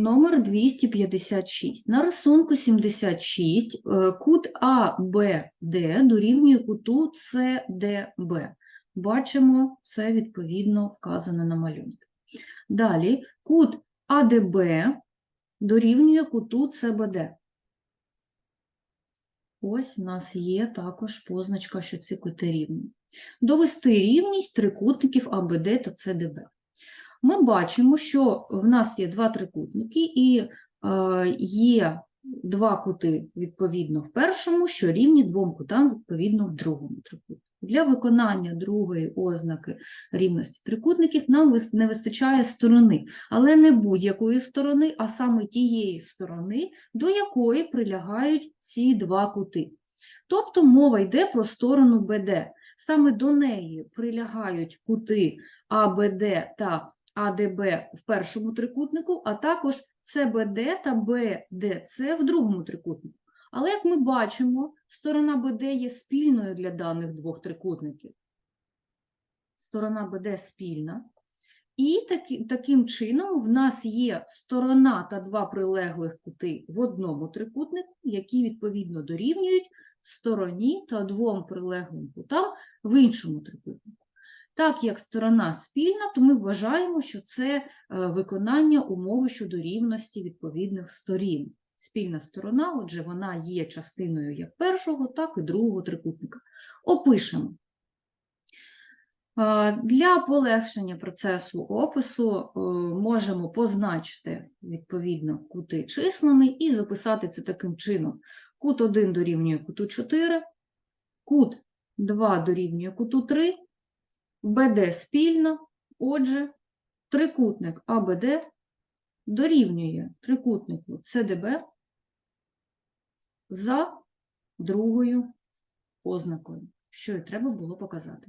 Номер 256. На рисунку 76 е, кут АБД дорівнює куту СДБ. Бачимо, це відповідно вказано на малюнку. Далі кут АДБ дорівнює куту СБД. Ось у нас є також позначка, що ці кути рівні. Довести рівність трикутників АБД та СДБ. Ми бачимо, що в нас є два трикутники і е, є два кути відповідно в першому, що рівні двом кутам відповідно в другому трикутнику. Для виконання другої ознаки рівності трикутників нам не вистачає сторони, але не будь-якої сторони, а саме тієї сторони, до якої прилягають ці два кути. Тобто мова йде про сторону БД. Саме до неї прилягають кути АБД та АДБ в першому трикутнику, а також СБД та БДЦ в другому трикутнику. Але, як ми бачимо, сторона БД є спільною для даних двох трикутників. Сторона БД спільна. І таки, таким чином в нас є сторона та два прилеглих кути в одному трикутнику, які відповідно дорівнюють стороні та двом прилеглим кутам в іншому трикутнику. Так як сторона спільна, то ми вважаємо, що це е, виконання умови щодо рівності відповідних сторін. Спільна сторона, отже, вона є частиною як першого, так і другого трикутника. Опишемо. Е, Для полегшення процесу опису е, можемо позначити відповідно кути числами і записати це таким чином. Кут 1 дорівнює куту 4, кут 2 дорівнює куту 3, БД спільно, отже, трикутник АБД дорівнює трикутнику СДБ за другою ознакою, що і треба було показати.